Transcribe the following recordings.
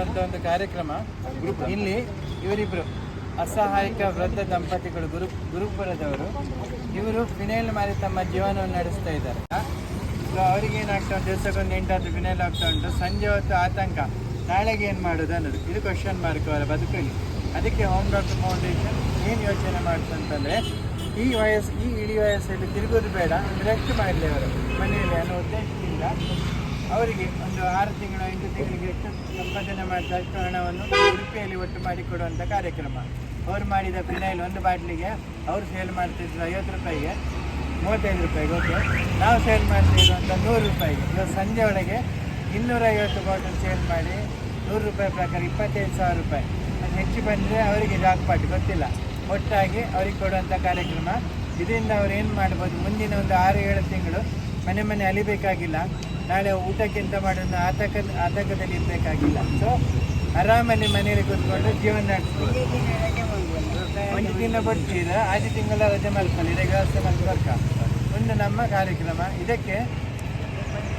ಮಾಡುವಂತ ಒಂದು ಕಾರ್ಯಕ್ರಮ ಇಲ್ಲಿ ಇವರಿಬ್ರು ಅಸಹಾಯಕ ವೃದ್ಧ ದಂಪತಿಗಳು ಗುರು ಗುರುಪುರದವರು ಇವರು ಫಿನೈಲ್ ಮಾರಿ ತಮ್ಮ ಜೀವನವನ್ನು ನಡೆಸ್ತಾ ಇದ್ದಾರೆ. ಅವರಿಗೆ ಏನಾಗ್ತಾ ಉಂಟು? ದಿವಸಕ್ಕೊಂದು ಎಂಟಾದ್ರು ಫಿನೈಲ್ ಆಗ್ತಾ ಉಂಟು. ಸಂಜೆ ಹೊತ್ತು ಆತಂಕ. ನಾಳೆಗೆ ಏನು ಮಾಡೋದು ಅನ್ನೋದು. ಇದು ಕ್ವಶನ್ ಮಾರ್ಕ್ ಅವರ ಬದುಕಲ್ಲಿ. ಅದಕ್ಕೆ ಹೋಮ್ ಡಾಕ್ಟರ್ ಫೌಂಡೇಶನ್ ಏನು ಯೋಚನೆ ಮಾಡ್ತಂತಂದರೆ ಈ ವಯಸ್ಸು, ಈ ಇಳಿ ವಯಸ್ಸಲ್ಲಿ ತಿರುಗೋದು ಬೇಡ. ರೆಸ್ಟ್ ಮಾಡಲಿ ಅವರು. ಮನೆಯಲ್ಲಿ ಅನ್ನೋ ಉದ್ದೇಶದಿಂದ ಅವರಿಗೆ ಒಂದು ಆರು ತಿಂಗಳು ಎಂಟು ತಿಂಗಳಿಗೆ ಎಷ್ಟು ಸಂಪಾದನೆ ಮಾಡಿದ ಅಷ್ಟು ಹಣವನ್ನು ಉಡುಪಿಯಲ್ಲಿ ಒಟ್ಟು ಮಾಡಿ ಕೊಡುವಂಥ ಕಾರ್ಯಕ್ರಮ. ಅವರು ಮಾಡಿದ ಫಿನೈಲ್ ಒಂದು ಬಾಟ್ಲಿಗೆ ಅವರು ಸೇಲ್ ಮಾಡ್ತಿದ್ರು ಐವತ್ತು ರೂಪಾಯಿಗೆ, ಮೂವತ್ತೈದು ರೂಪಾಯಿಗೆ ಓಕೆ ನಾವು ಸೇಲ್ ಮಾಡ್ತಿರುವಂಥ ನೂರು ರೂಪಾಯಿಗೆ. ಇವತ್ತು ಸಂಜೆ ಒಳಗೆ ಇನ್ನೂರೈವತ್ತು ಬಾಟಲ್ ಸೇಲ್ ಮಾಡಿ ನೂರು ರೂಪಾಯಿ ಪ್ರಕಾರ ಇಪ್ಪತ್ತೈದು ಸಾವಿರ ರೂಪಾಯಿ. ಅದು ಹೆಚ್ಚು ಬಂದರೆ ಅವರಿಗೆ ಜಾಕ್ಪಾಟ್, ಗೊತ್ತಿಲ್ಲ. ಒಟ್ಟಾಗಿ ಅವ್ರಿಗೆ ಕೊಡುವಂಥ ಕಾರ್ಯಕ್ರಮ. ಇದರಿಂದ ಅವ್ರು ಏನು ಮಾಡ್ಬೋದು? ಮುಂದಿನ ಒಂದು ಆರು, ಏಳು ತಿಂಗಳು ಮನೆ ಮನೆ ಅಲಿಬೇಕಾಗಿಲ್ಲ. ನಾಳೆ ಊಟಕ್ಕಿಂತ ಮಾಡೋದು ಆತಕ ಆತಂಕದಲ್ಲಿ ಇರಬೇಕಾಗಿಲ್ಲ. ಸೊ ಆರಾಮಲ್ಲಿ ಮನೆಯಲ್ಲಿ ಕೂತ್ಕೊಂಡು ಜೀವನ ನಡೆಸ್ಬೋದು ಒಂದು ದಿನ ಬಿಡ್ತೀರ ಆಚೆ ತಿಂಗಳ ರಜೆ ಮಲ್ಕೊಳ್ಳಿ ಇದೇ ವ್ಯವಸ್ಥೆ ಮಾಡ್ಕೊಳ್ಕ ಒಂದು ನಮ್ಮ ಕಾರ್ಯಕ್ರಮ. ಇದಕ್ಕೆ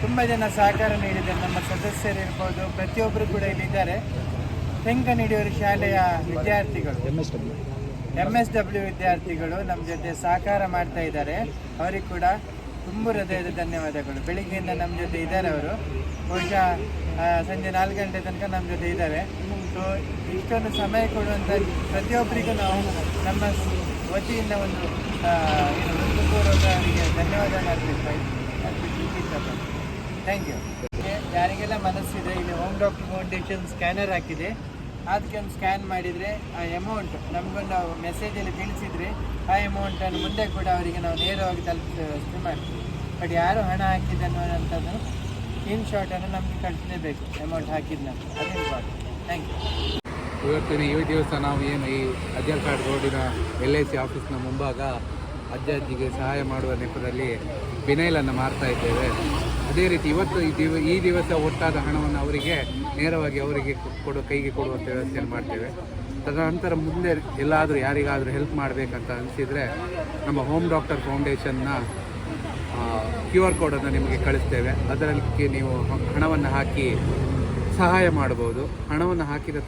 ತುಂಬ ಜನ ಸಹಕಾರ ನೀಡಿದ್ದಾರೆ. ನಮ್ಮ ಸದಸ್ಯರಿರ್ಬೋದು ಪ್ರತಿಯೊಬ್ಬರು ಕೂಡ ಇಲ್ಲಿದ್ದಾರೆ. ತೆಂಕನಿಡಿಯೂರು ಶಾಲೆಯ ವಿದ್ಯಾರ್ಥಿಗಳು. ಎಂ ಎಸ್ ಡಬ್ಲ್ಯೂ ವಿದ್ಯಾರ್ಥಿಗಳು ನಮ್ಮ ಜೊತೆ ಸಹಕಾರ ಮಾಡ್ತಾ ಇದ್ದಾರೆ. ಅವರಿಗೆ ಕೂಡ ತುಂಬ ಹೃದಯದ ಧನ್ಯವಾದಗಳು. ಬೆಳಿಗ್ಗೆಯಿಂದ ನಮ್ಮ ಜೊತೆ ಇದ್ದಾರೆ ಅವರು. ಬಹುಶಃ ಸಂಜೆ ನಾಲ್ಕು ಗಂಟೆ ತನಕ ನಮ್ಮ ಜೊತೆ ಇದ್ದಾರೆ. ಸೊ ಇಷ್ಟೊಂದು ಸಮಯ ಕೊಡುವಂಥ ಪ್ರತಿಯೊಬ್ಬರಿಗೂ ನಾವು ನಮ್ಮ ವತಿಯಿಂದ ಒಂದು ಹೃತ್ಪೂರ್ವಕ ಅವರಿಗೆ ಧನ್ಯವಾದ ಮಾಡಬೇಕು ಥ್ಯಾಂಕ್ ಯು ಯಾರಿಗೆಲ್ಲ ಮನಸ್ಸಿದೆ, ಇಲ್ಲಿ ಹೋಮ್ ಡಾಕ್ಟರ್ ಫೌಂಡೇಶನ್ ಸ್ಕ್ಯಾನರ್ ಹಾಕಿದೆ. ಅದಕ್ಕೆ ಒಂದು ಸ್ಕ್ಯಾನ್ ಮಾಡಿದರೆ ಆ ಅಮೌಂಟ್ ನಮಗೊಂದು ಮೆಸೇಜಲ್ಲಿ ತಿಳಿಸಿದರೆ ಆ ಎಮೌಂಟನ್ನು ಮುಂದೆ ಕೂಡ ಅವರಿಗೆ ನಾವು ನೇರವಾಗಿ ತಲುಪಿಸಿ ಮಾಡ್ತೀವಿ. ಬಟ್ ಯಾರು ಹಣ ಹಾಕಿದೆ ಅನ್ನೋವಂಥದ್ದು ಇನ್ ಶಾರ್ಟನ್ನು ನಮಗೆ ಕಳಿಸಲೇಬೇಕು ಅಮೌಂಟ್ ಹಾಕಿದ ನಂತರ ಅದೇ ಥ್ಯಾಂಕ್ ಯು ಇವತ್ತಿನ ಈ ದಿವಸ ನಾವು ಏನು ಈ ಅಜ್ಜಲ್ಕಾಡ್ ರೋಡಿನ ಎಲ್ ಐ ಸಿ ಆಫೀಸ್ನ ಮುಂಭಾಗ ಅಜ್ಜ ಅಜ್ಜಿಗೆ ಸಹಾಯ ಮಾಡುವ ನೆಪದಲ್ಲಿ ಬಿನೈಲನ್ನು ಮಾರ್ತಾ ಇದ್ದೇವೆ. ಅದೇ ರೀತಿ ಇವತ್ತು ಈ ಈ ದಿವಸ ಒಟ್ಟಾದ ಹಣವನ್ನು ಅವರಿಗೆ ನೇರವಾಗಿ ಅವರಿಗೆ ಕೊಡೋ, ಕೈಗೆ ಕೊಡುವಂಥ ವ್ಯವಸ್ಥೆಯನ್ನು ಮಾಡ್ತೇವೆ. ತದನಂತರ ಮುಂದೆ ಎಲ್ಲಾದರೂ ಯಾರಿಗಾದರೂ ಹೆಲ್ಪ್ ಮಾಡಬೇಕಂತ ಅನಿಸಿದರೆ ನಮ್ಮ ಹೋಮ್ ಡಾಕ್ಟರ್ ಫೌಂಡೇಶನ್ನ ಕ್ಯೂ ಆರ್ ಕೋಡನ್ನು ನಿಮಗೆ ಕಳಿಸ್ತೇವೆ. ಅದರಲ್ಲಿ ನೀವು ಹಣವನ್ನು ಹಾಕಿ ಸಹಾಯ ಮಾಡಬಹುದು. ಹಣವನ್ನು ಹಾಕಿದ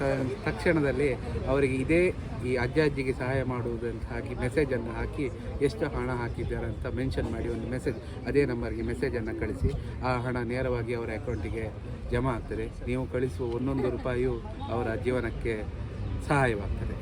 ತಕ್ಷಣದಲ್ಲಿ ಅವರಿಗೆ ಇದೇ ಈ ಅಜ್ಜ ಅಜ್ಜಿಗೆ ಸಹಾಯ ಮಾಡುವುದು ಅಂತ ಹಾಕಿ ಮೆಸೇಜನ್ನು ಹಾಕಿ ಎಷ್ಟು ಹಣ ಹಾಕಿದ್ದಾರೆ ಅಂತ ಮೆನ್ಷನ್ ಮಾಡಿ ಒಂದು ಮೆಸೇಜ್ ಅದೇ ನಂಬರ್ಗೆ ಮೆಸೇಜನ್ನು ಕಳಿಸಿ, ಆ ಹಣ ನೇರವಾಗಿ ಅವರ ಅಕೌಂಟಿಗೆ ಜಮಾ ಆಗ್ತದೆ. ನೀವು ಕಳಿಸುವ ಒಂದೊಂದು ರೂಪಾಯಿಯು ಅವರ ಜೀವನಕ್ಕೆ ಸಹಾಯವಾಗ್ತದೆ.